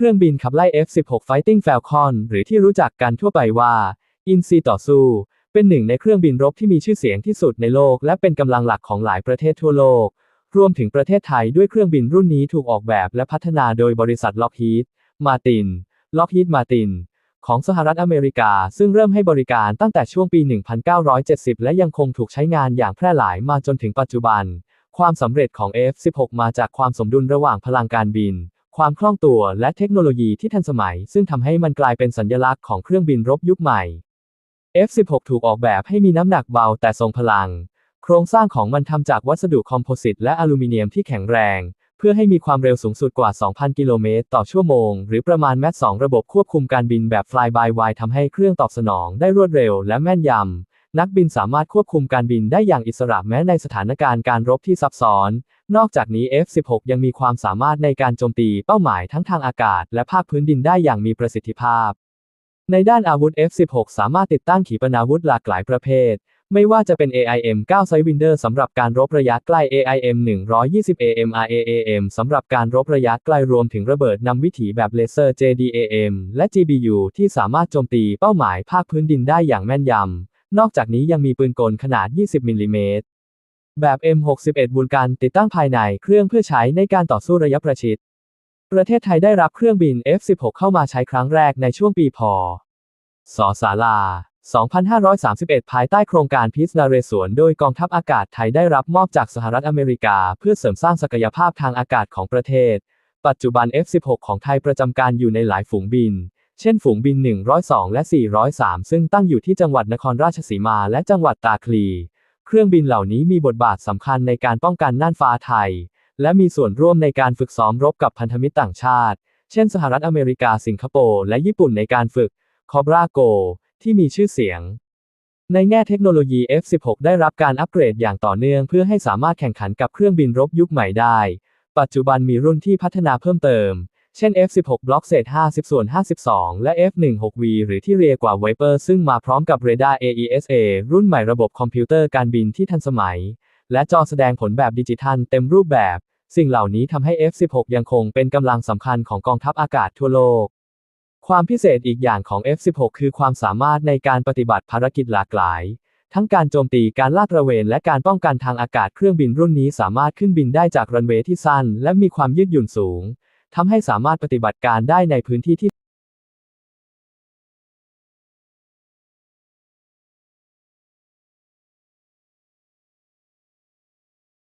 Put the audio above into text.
เครื่องบินขับไล่ F-16 Fighting Falcon หรือที่รู้จักกันทั่วไปว่า อินซีต่อสู้ เป็นหนึ่งในเครื่องบินรบที่มีชื่อเสียงที่สุดในโลก และเป็นกำลังหลักของหลายประเทศทั่วโลก รวมถึงประเทศไทยด้วยเครื่องบินรุ่นนี้ถูกออกแบบและพัฒนาโดยบริษัท Lockheed Martin Lockheed Martin ของสหรัฐอเมริกา ซึ่งเริ่มให้บริการตั้งแต่ช่วงปี 1970 และยังคงถูกใช้งานอย่างแพร่หลายมาจนถึงปัจจุบัน ความสำเร็จของ F-16 มาจากความสมดุลระหว่างพลังการบิน ความคล่องตัวและเทคโนโลยีที่ทันสมัย ซึ่งทำให้มันกลายเป็นสัญลักษณ์ของเครื่องบินรบยุคใหม่ F-16 ถูกออกแบบให้มีน้ำหนักเบาแต่ทรงพลัง โครงสร้างของมันทำจากวัสดุคอมโพสิตและอลูมิเนียมที่แข็งแรง เพื่อให้มีความเร็วสูงสุดกว่า 2,000 กิโลเมตรต่อชั่วโมง หรือประมาณแมต2ระบบควบคุมการบินแบบ Fly by Wire ทำให้เครื่องตอบสนองได้รวดเร็วและแม่นยำนักบินสามารถควบคุมการบินได้อย่างอิสระแม้ในสถานการณ์การรบที่ซับซ้อน นอกจากนี้ F-16 ยังมีความสามารถในการโจมตีเป้าหมายทั้งทางอากาศ และภาคพื้นดินได้อย่างมีประสิทธิภาพ ในด้านอาวุธ F-16 สามารถติดตั้งขีปนาวุธหลากหลายประเภท ไม่ว่าจะเป็น AIM 9 Sidewinder สำหรับการรบระยะใกล้ AIM 120 AMRAAM สำหรับการรบระยะใกล้รวมถึงระเบิดนำวิถีแบบเลเซอร์ JDAM และ GBU ที่สามารถโจมตีเป้าหมายภาคพื้นดินได้อย่างแม่นยำ นอกจากนี้ยังมีปืนกลขนาด 20 มิลลิเมตร แบบ M61 บูลกันติดตั้งภายในเครื่องเพื่อใช้ในการต่อสู้ระยะประชิด ประเทศไทยได้รับเครื่องบิน F16 เข้ามาใช้ครั้งแรกในช่วงปีพ.ศศาลา 2531 ภายใต้โครงการพีซนาเรสวนโดยกองทัพอากาศไทยได้รับมอบจากสหรัฐอเมริกา เพื่อเสริมสร้างศักยภาพทางอากาศของประเทศ ปัจจุบัน F16 ของไทยประจำการอยู่ในหลายฝูงบิน เช่น ฝูงบิน 102 และ 403 ซึ่งตั้งอยู่ที่จังหวัดนครราชสีมาและจังหวัดตาคลี เครื่องบินเหล่านี้มีบทบาทสำคัญในการป้องกันน่านฟ้าไทย และมีส่วนร่วมในการฝึกซ้อมรบกับพันธมิตรต่างชาติ เช่น สหรัฐอเมริกาสิงคโปร์และญี่ปุ่นในการฝึก Cobra Go ที่มีชื่อเสียง ในแง่เทคโนโลยี F16 ได้รับการอัปเกรดอย่างต่อเนื่องเพื่อให้สามารถแข่งขันกับเครื่องบินรบยุคใหม่ได้ ปัจจุบันมีรุ่นที่พัฒนาเพิ่มเติม เช่น F16 Block เศษ50 ส่วน 52 และ F16V หรือที่เรียกว่า Viper ซึ่งมาพร้อมกับเรดาร์ AESA รุ่นใหม่ระบบคอมพิวเตอร์การบินที่ทันสมัย และจอแสดงผลแบบดิจิทัลเต็มรูปแบบ สิ่งเหล่านี้ทำให้ F16 ยังคงเป็นกำลังสำคัญของกองทัพอากาศทั่วโลก ความพิเศษอีกอย่างของ F16 คือความสามารถในการปฏิบัติภารกิจหลากหลาย ทั้งการโจมตีการลาดตระเวน และการป้องกันทางอากาศเครื่องบินรุ่นนี้สามารถขึ้นบินได้จากรันเวย์ที่สั้น และมีความยืดหยุ่นสูง ทำให้สามารถปฏิบัติการได้ในพื้นที่ที่